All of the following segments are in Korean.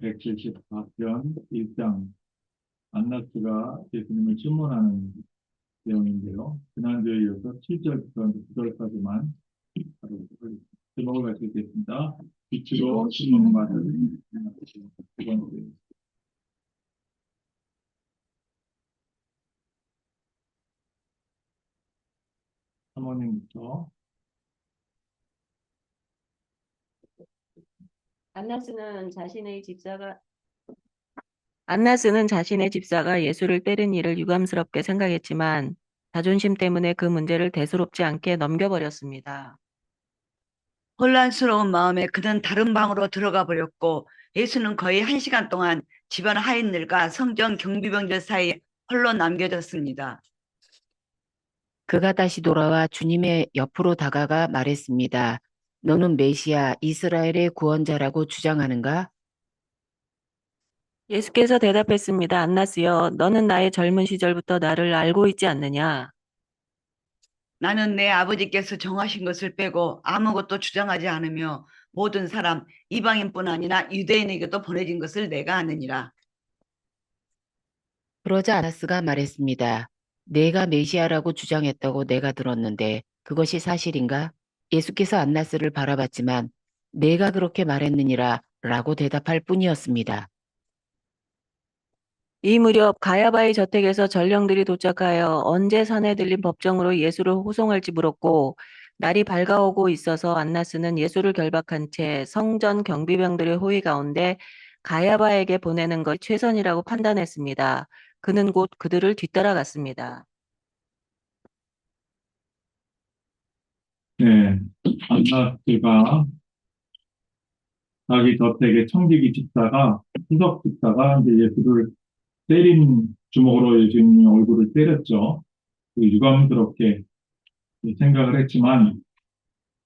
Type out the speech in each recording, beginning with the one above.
174편 1장 안나스가 예수님을 신문하는 내용인데요. 지난주에 이어서 7절부터 9절까지만 제목을 말씀드리겠습니다. 빛으로 신문 받은 두 번째 사모님부터 안나스는 자신의 집사가 안나스는 자신의 집사가 예수를 때린 일을 유감스럽게 생각했지만 자존심 때문에 그 문제를 대수롭지 않게 넘겨버렸습니다. 혼란스러운 마음에 그는 다른 방으로 들어가 버렸고 예수는 거의 한 시간 동안 집안 하인들과 성전 경비병들 사이에 홀로 남겨졌습니다. 그가 다시 돌아와 주님의 옆으로 다가가 말했습니다. 너는 메시아 이스라엘의 구원자라고 주장하는가? 예수께서 대답했습니다. 안나스여, 너는 나의 젊은 시절부터 나를 알고 있지 않느냐? 나는 내 아버지께서 정하신 것을 빼고 아무것도 주장하지 않으며 모든 사람 이방인뿐 아니라 유대인에게도 보내진 것을 내가 아느니라. 그러자 아나스가 말했습니다. 내가 메시아라고 주장했다고 내가 들었는데 그것이 사실인가? 예수께서 안나스를 바라봤지만 내가 그렇게 말했느니라 라고 대답할 뿐이었습니다. 이 무렵 가야바의 저택에서 전령들이 도착하여 언제 산에 들린 법정으로 예수를 호송할지 물었고 날이 밝아오고 있어서 안나스는 예수를 결박한 채 성전 경비병들의 호위 가운데 가야바에게 보내는 것이 최선이라고 판단했습니다. 그는 곧 그들을 뒤따라갔습니다. 네, 안나스가 자기 저택의 청지기 집사가 수석 집사가 이제 예수를 때린 주먹으로 예수님의 얼굴을 때렸죠. 그 유감스럽게 생각을 했지만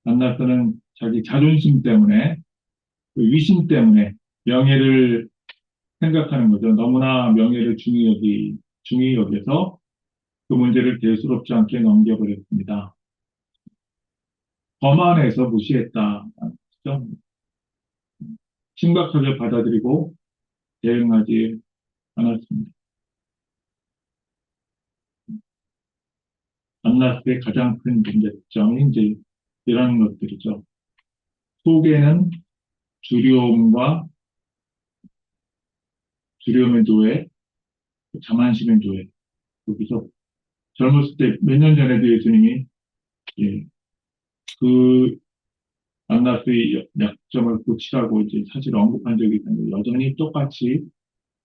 안나스는 자기 자존심 때문에 그 위신 때문에 명예를 생각하는 거죠. 너무나 명예를 중히 여기 중히 여겨서 그 문제를 대수롭지 않게 넘겨버렸습니다. 거만해서 무시했다. 그죠? 심각하게 받아들이고 대응하지 않았습니다. 안나스의 가장 큰 문제점이 이제 이런 것들이죠. 속에는 두려움과 두려움의 노예, 자만심의 노예. 여기서 젊었을 때 몇 년 전에도 예수님이 예, 그 안나스의 약점을 고치라고 이제 사실 언급한 적이 있는데 여전히 똑같이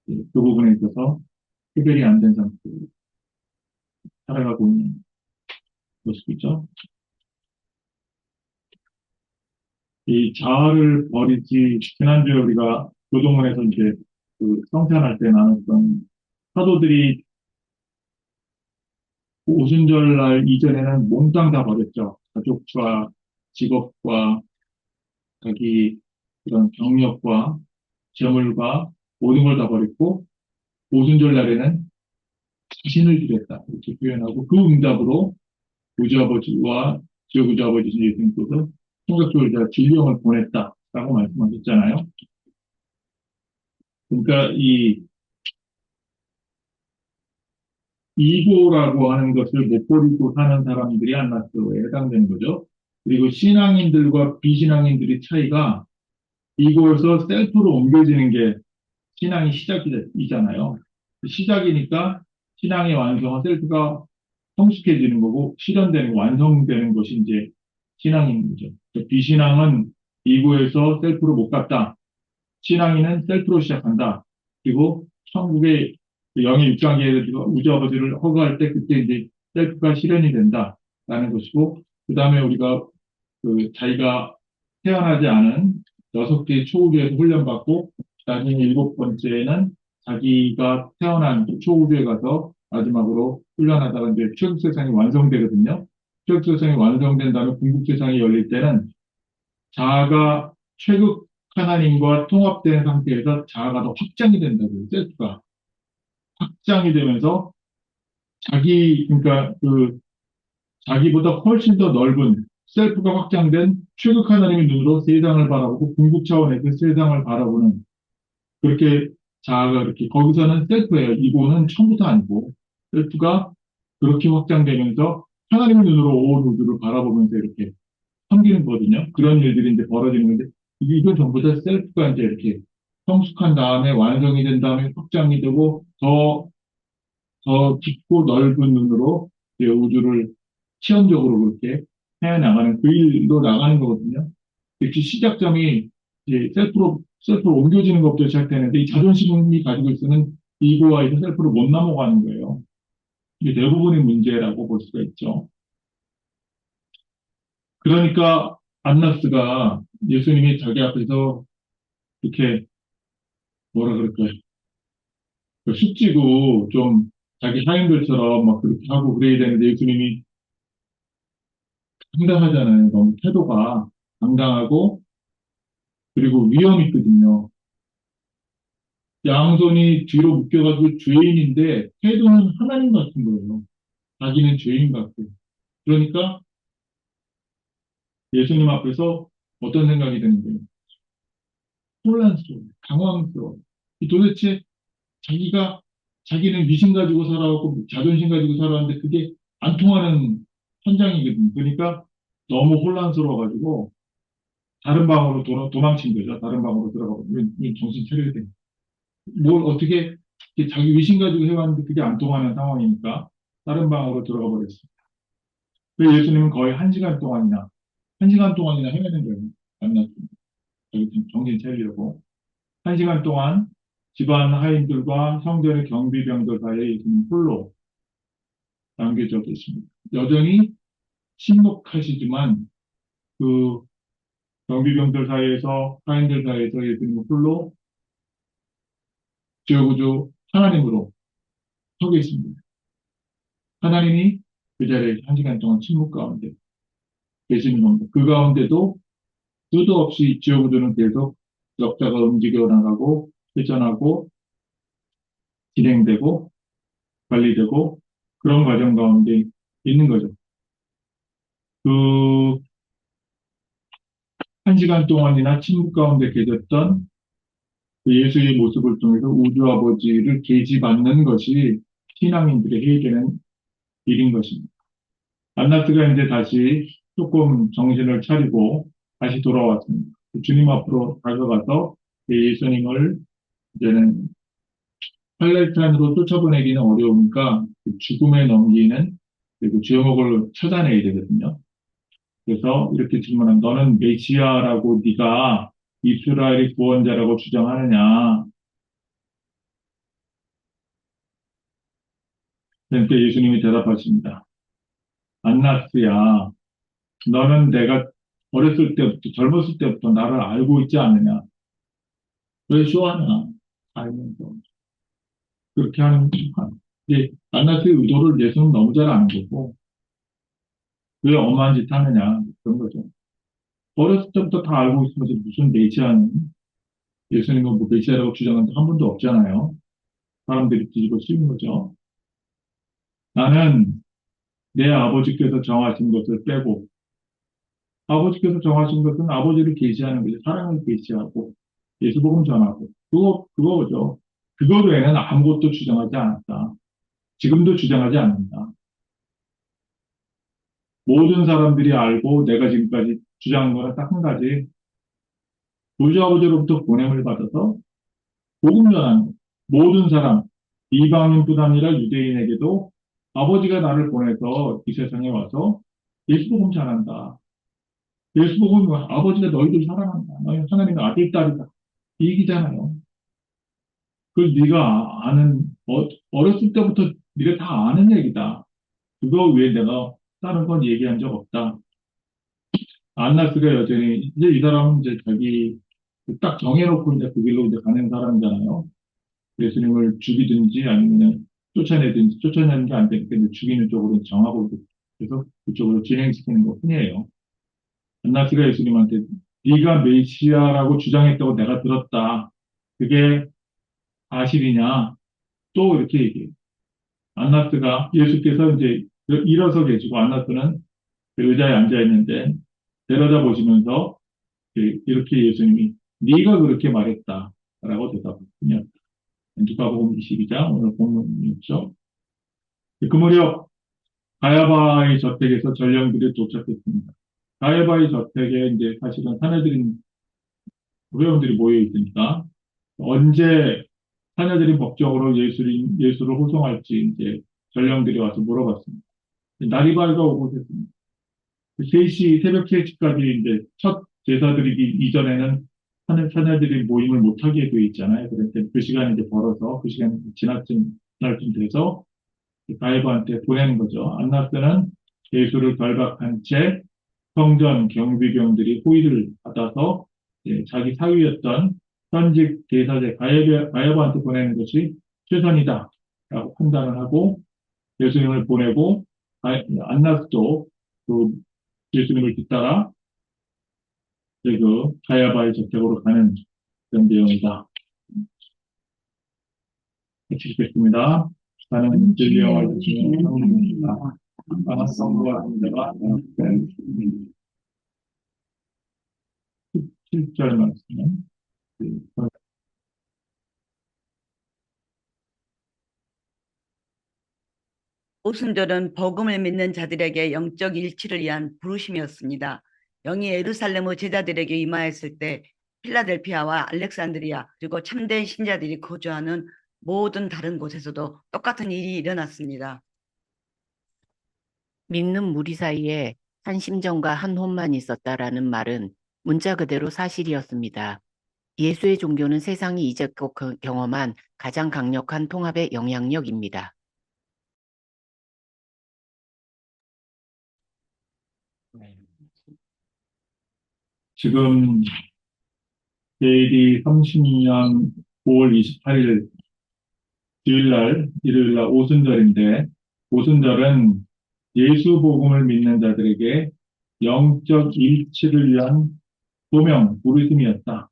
예, 그 부분에 있어서 해결이 안 된 상태로 살아가고 있는 모습이죠. 이 자아를 버리지 지난주에 우리가 교동원에서 이제 그 성찬할 때 나눴던 사도들이 오순절날 이전에는 몽땅 다 버렸죠. 가족과 직업과 자기 그런 경력과 재물과 모든 걸 다 버렸고 오순절 날에는 자신을 드렸다 이렇게 표현하고 그 응답으로 우주 아버지와 지옥 우주 아버지신 예수님께서 성격적으로 진령을 보냈다라고 말씀하셨잖아요. 그러니까 이 이고라고 하는 것을 못 버리고 사는 사람들이 안나스에 해당되는 거죠. 그리고 신앙인들과 비신앙인들의 차이가 이고에서 셀프로 옮겨지는 게 신앙이 시작이잖아요. 시작이니까 신앙의 완성은 셀프가 성숙해지는 거고 실현되는 완성되는 것이 이제 신앙인 거죠. 비신앙은 이고에서 셀프로 못 갔다. 신앙인은 셀프로 시작한다. 그리고 천국의 영의 육장계에 우주 아버지를 허가할 때 그때 이제 셀프가 실현이 된다라는 것이고 그 다음에 우리가 그 자기가 태어나지 않은 여섯 개의 초우주에서 훈련받고 나중에 일곱 번째는 자기가 태어난 초우주에 가서 마지막으로 훈련하다가 이제 최국 세상이 완성되거든요. 최국 세상이 완성된 다음에 궁극 세상이 열릴 때는 자아가 최극 하나님과 통합된 상태에서 자아가 더 확장이 된다고요. 셀프가 확장이 되면서 자기 그러니까 그 자기보다 훨씬 더 넓은 셀프가 확장된 최극 하나님의 눈으로 세상을 바라보고 궁극 차원에서 세상을 바라보는 그렇게 자아가 이렇게 거기서는 셀프예요. 이고는 처음부터 아니고 셀프가 그렇게 확장되면서 하나님 눈으로 온 우주를 바라보면서 이렇게 섬기는 거거든요. 그런 일들이 이제 벌어지는 건데 이건 전부 다 셀프가 이제 이렇게 성숙한 다음에 완성이 된 다음에 확장이 되고 더, 더 깊고 넓은 눈으로 우주를 시험적으로 그렇게 해나가는 그 일로 나가는 거거든요. 그 시작점이 이제 셀프로, 셀프로 옮겨지는 것부터 시작되는데 이 자존심이 가지고 있는 이고와에서 셀프로 못 넘어가는 거예요. 이게 대부분의 문제라고 볼 수가 있죠. 그러니까 안나스가 예수님이 자기 앞에서 이렇게 뭐라 그럴까요? 그 숙지고 좀 자기 하인들처럼 막 그렇게 하고 그래야 되는데 예수님이 당당하잖아요. 너무 태도가 당당하고 그리고 위험 있거든요. 양손이 뒤로 묶여가지고 죄인인데 태도는 하나님 같은 거예요. 자기는 죄인 같고. 그러니까 예수님 앞에서 어떤 생각이 드는 거예요? 혼란스러워, 당황스러워. 이 도대체 자기가 자기는 위신 가지고 살아왔고 자존심 가지고 살아왔는데 그게 안 통하는 현장이거든요. 그러니까 너무 혼란스러워가지고 다른 방으로 도, 도망 친 거죠. 다른 방으로 들어가고 정신 차려야 돼. 뭘 어떻게 자기 위신 가지고 해왔는데 그게 안 통하는 상황이니까 다른 방으로 들어가 버렸어요. 그 예수님은 거의 한 시간 동안이나 한 시간 동안이나 헤매는 거예요. 만났습니다. 정신 차리려고. 한 시간 동안 집안 하인들과 성전의 경비병들 사이에 예수님 홀로 남겨져 계십니다. 여전히 침묵하시지만 그 경비병들 사이에서 하인들 사이에서 예수님 홀로 지어구주 하나님으로 서 계십니다. 하나님이 그 자리에 한 시간 동안 침묵 가운데 계시는 겁니다. 그 가운데도 수도 없이 지어구주는 계속 역사가 움직여 나가고 회전하고 진행되고 관리되고 그런 과정 가운데 있는 거죠. 그, 한 시간 동안이나 침묵 가운데 계셨던 그 예수의 모습을 통해서 우주 아버지를 계시받는 것이 신앙인들의 해야 되는 일인 것입니다. 안나스가 이제 다시 조금 정신을 차리고 다시 돌아왔습니다. 주님 앞으로 다가가서 예수님을 이제는 팔레스타인으로 쫓아보내기는 어려우니까 죽음에 넘기는 그리고 죄목을 찾아내야 되거든요. 그래서 이렇게 질문한 너는 메시아라고 네가 이스라엘의 구원자라고 주장하느냐? 그러니까 예수님이 대답하십니다. 안나스야, 너는 내가 어렸을 때부터 젊었을 때부터 나를 알고 있지 않느냐? 왜 쇼하냐? 알면서 그렇게 하는 이제 안나스의 의도를 예수는 너무 잘 아는 거고 왜 엄한 짓 하느냐 그런 거죠. 어렸을 때부터 다 알고 있으면서 무슨 메시아는 예수님은 뭐 메시아라고 주장한 한 번도 없잖아요. 사람들이 뒤집어 씌운 거죠. 나는 내 아버지께서 정하신 것을 빼고 아버지께서 정하신 것은 아버지를 계시하는 거죠. 사랑을 계시하고 예수복음 전하고 그거 그거죠. 그거 외에는 아무것도 주장하지 않았다. 지금도 주장하지 않는다. 모든 사람들이 알고 내가 지금까지 주장한 거는 딱 한 가지. 우주 아버지로부터 보냄을 받아서 복음 전하는 모든 사람, 이방인뿐 아니라 유대인에게도 아버지가 나를 보내서 이 세상에 와서 예수복음 전한다. 예수복음이 아버지가 너희들 사랑한다. 너희 하나님의 아들, 딸이다. 이 얘기잖아요. 그걸 네가 아는, 어, 어렸을 때부터 네가 다 아는 얘기다. 그거 외에 내가 다른 건 얘기한 적 없다. 안나스가 여전히, 이제 이 사람은 이제 자기 딱 정해놓고 이제 그 길로 이제 가는 사람이잖아요. 예수님을 죽이든지 아니면 쫓아내든지 쫓아내는 게 안 되니까 죽이는 쪽으로 정하고 그래서 그쪽으로 진행시키는 것 뿐이에요. 안나스가 예수님한테 네가 메시아라고 주장했다고 내가 들었다. 그게 사실이냐? 또 이렇게 얘기해요. 안나스가 예수께서 이제 일어서 계시고 안나스는 그 의자에 앉아 있는데 데려다 보시면서 이렇게 예수님이 네가 그렇게 말했다. 라고 대답했군요. 누가복음 22장 오늘 본문이었죠. 그 무렵 가야바의 저택에서 전령들이 도착했습니다. 가야바의 저택에 이제 사실은 사내들인 회원들이 모여 있으니까 언제 사내들이 법적으로 예수를, 예수를 호송할지 이제 전령들이 와서 물어봤습니다. 날이 밝아오고 됐습니다. 3시, 새벽 3시까지 이제 첫 제사 드리기 이전에는 사내, 사내들이 모임을 못하게 돼 있잖아요. 그래서 그 시간 이제 벌어서 그 시간 지나쯤, 날쯤 돼서 가이바한테 보내는 거죠. 안나스는 예수를 결박한 채 성전 경비병들이 호의를 받아서 예, 자기 사위였던 현직 가야바, 가야바한테 보내는 것이 최선이다. 라고 판단을 하고 예수님을 보내고 가- 안나스도 그 예수님을 뒤따라 그 가야바의 저택으로 가는 그런 내용이다. 같이 읽겠습니다. 나는 진리와 주시는 성령입니다. 강한 성부와 성자가 7절 말씀 은그 오순절은 복음을 믿는 자들에게 영적 일치를 위한 부르심이었습니다. 영이 예루살렘의 제자들에게 임하였을 때 필라델피아와 알렉산드리아 그리고 참된 신자들이 거주하는 모든 다른 곳에서도 똑같은 일이 일어났습니다. 믿는 무리 사이에 한 심정과 한 혼만 있었다라는 말은 문자 그대로 사실이었습니다. 예수의 종교는 세상이 이제껏 그- 경험한 가장 강력한 통합의 영향력입니다. 지금 AD 32년 5월 28일 주일날, 일요일날 오순절인데, 오순절은 예수 복음을 믿는 자들에게 영적 일치를 위한 소명, 부르심이었다.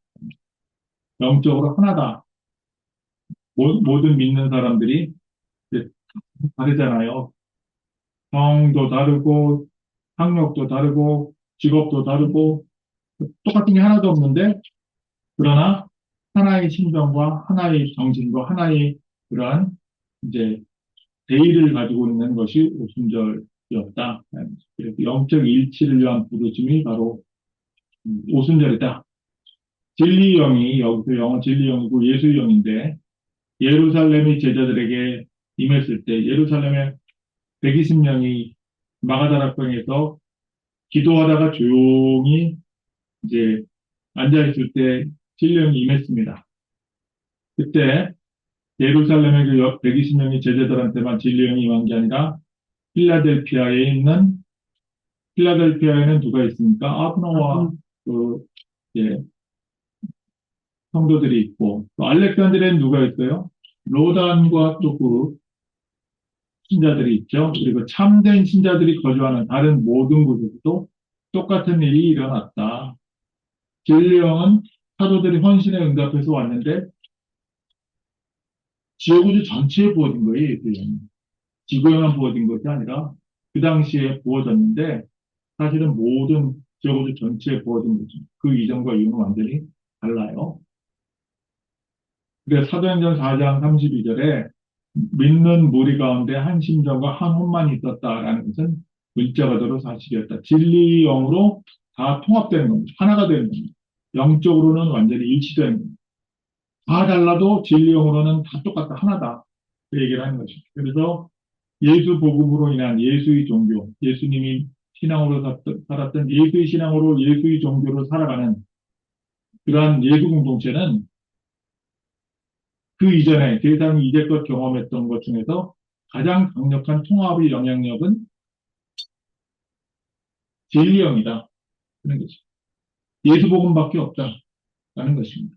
영적으로 하나다. 모, 모든 믿는 사람들이 다르잖아요. 성도 다르고, 학력도 다르고, 직업도 다르고, 똑같은 게 하나도 없는데, 그러나 하나의 심정과 하나의 정신과 하나의 그러한 이제 대의를 가지고 있는 것이 오순절이었다. 그래서 영적 일치를 위한 부르심이 바로 음, 오순절이다. 진리의 영이 여기서 영어 진리의 영이고 예수의 영인데 예루살렘의 제자들에게 임했을 때 예루살렘에 120명이 마가다락방에서 기도하다가 조용히 이제 앉아있을 때 진령이 임했습니다. 그때 예루살렘의 그 120명의 제자들한테만 진령이 임한 게 아니라 필라델피아에 있는 필라델피아에는 누가 있습니까? 아브나와 그 예, 성도들이 있고 또 알렉산드리아에는 누가 있어요? 로단과 또그 신자들이 있죠. 그리고 참된 신자들이 거주하는 다른 모든 곳에서도 똑같은 일이 일어났다. 진리형은 사도들이 헌신에 응답해서 왔는데 지옥우주 전체에 부어진 거예요. 지구에만 부어진 것이 아니라 그 당시에 부어졌는데 사실은 모든 지옥우주 전체에 부어진 거죠. 그 이전과 이후는 완전히 달라요. 그래서 사도행전 4장 32절에 믿는 무리 가운데 한 심정과 한 혼만 있었다라는 것은 문자 그대로 사실이었다. 진리 영으로 다 통합되는 겁니다. 하나가 되는 겁니다. 영적으로는 완전히 일치되는 겁니다. 다 달라도 진리용으로는 다 똑같다. 하나다. 그 얘기를 하는 거죠. 그래서 예수 복음으로 인한 예수의 종교, 예수님이 신앙으로 살- 살았던 예수의 신앙으로 예수의 종교로 살아가는 그러한 예수 공동체는 그 이전에 세상이 이제껏 경험했던 것 중에서 가장 강력한 통합의 영향력은 진리형이다. 그런 거죠. 예수 복음밖에 없다 라는 것입니다.